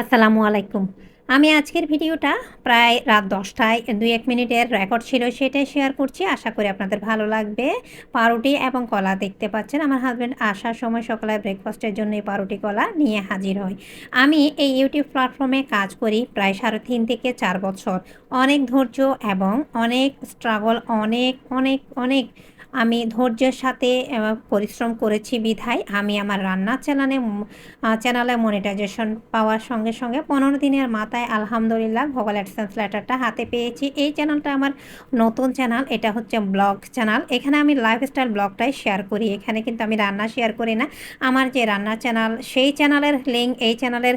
আসসালামু আলাইকুম। আমি আজকের ভিডিওটা প্রায় রাত দশটায়, দুই এক মিনিটের রেকর্ড ছিল সেটাই শেয়ার করছি। আশা করি আপনাদের ভালো লাগবে। পাউরুটি এবং কলা দেখতে পাচ্ছেন। আমার হাজব্যান্ড আসার সময় সকালে ব্রেকফাস্টের জন্য এই পাউরুটি, কলা নিয়ে হাজির হয়। আমি এই ইউটিউব প্ল্যাটফর্মে কাজ করি প্রায় সাড়ে তিন থেকে চার বছর। অনেক ধৈর্য এবং অনেক স্ট্রাগল অনেক অনেক অনেক আমি ধৈর্যের সাথে পরিশ্রম করেছি বিধায়। আমি আমার রান্নার চ্যানেলে চ্যানেলে মনিটাইজেশন পাওয়ার সঙ্গে সঙ্গে পনেরো দিনের মাথায় আলহামদুলিল্লাহ ভোগাল অ্যাডসেন্স লেটারটা হাতে পেয়েছি। এই চ্যানেলটা আমার নতুন চ্যানেল, এটা হচ্ছে ব্লগ চ্যানেল। এখানে আমি লাইফস্টাইল ব্লগটাই শেয়ার করি। এখানে কিন্তু আমি রান্না শেয়ার করি না। আমার যে রান্নার চ্যানেল, সেই চ্যানেলের লিঙ্ক এই চ্যানেলের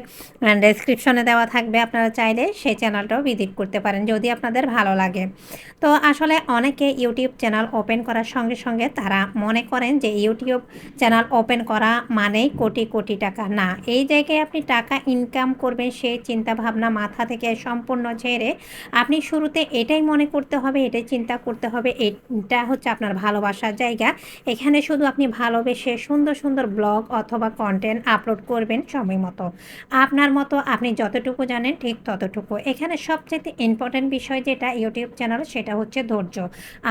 ডেসক্রিপশনে দেওয়া থাকবে। আপনারা চাইলে সেই চ্যানেলটাও ভিজিট করতে পারেন, যদি আপনাদের ভালো লাগে। তো আসলে অনেকে ইউটিউব চ্যানেল ওপেন করার সঙ্গে সঙ্গে সঙ্গে তারা মনে করেন যে ইউটিউব চ্যানেল ওপেন করা মানেই কোটি কোটি টাকা। না, এই জায়গায় আপনি টাকা ইনকাম করবেন সেই চিন্তা ভাবনা মাথা থেকে সম্পূর্ণ ছেড়ে আপনি শুরুতে এটাই মনে করতে হবে, এটাই চিন্তা করতে হবে, এটা হচ্ছে আপনার ভালোবাসার জায়গা। এখানে শুধু আপনি ভালোবেসে সুন্দর সুন্দর ব্লগ অথবা কন্টেন্ট আপলোড করবেন সময় মতো। আপনার মতো আপনি যতটুকু জানেন ঠিক ততটুকু। এখানে সবচেয়ে ইম্পর্টেন্ট বিষয় যেটা ইউটিউব চ্যানেল, সেটা হচ্ছে ধৈর্য।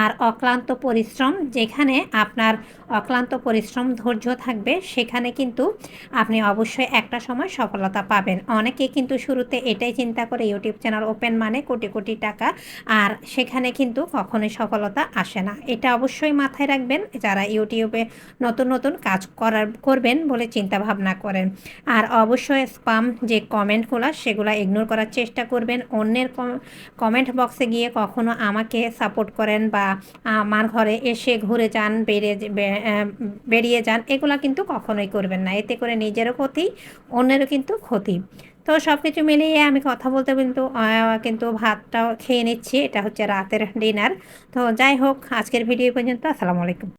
আর অক্লান্ত পরিশ্রম যেখানে আপনার অক্লান্ত পরিশ্রম, ধৈর্য থাকবে, সেখানে কিন্তু আপনি অবশ্যই একটা সময় সফলতা পাবেন। অনেকে কিন্তু শুরুতে এটাই চিন্তা করে, ইউটিউব চ্যানেল ওপেন মানে কোটি কোটি টাকা, আর সেখানে কিন্তু কখনোই সফলতা আসে না। এটা অবশ্যই মাথায় রাখবেন, যারা ইউটিউবে নতুন নতুন কাজ করার, করবেন বলে চিন্তা ভাবনা করেন। আর অবশ্যই স্পাম যে কমেন্টগুলো, সেগুলো ইগনোর করার চেষ্টা করবেন। অন্যের কমেন্ট বক্সে গিয়ে কখনো আমাকে সাপোর্ট করেন বা আমার ঘরে এসে ঘুরে যান, বেড়ে বেরিয়ে যান, এগুলো কিন্তু কখনোই করবেন না। এতে করে নিজেরও ক্ষতি, অন্যেরও কিন্তু ক্ষতি। তো সব কিছু মিলিয়ে আমি কথা বলতে কিন্তু কিন্তু ভাতটাও খেয়ে নিচ্ছি। এটা হচ্ছে রাতের ডিনার। তো যাই হোক, আজকের ভিডিও পর্যন্ত। আসসালামু আলাইকুম।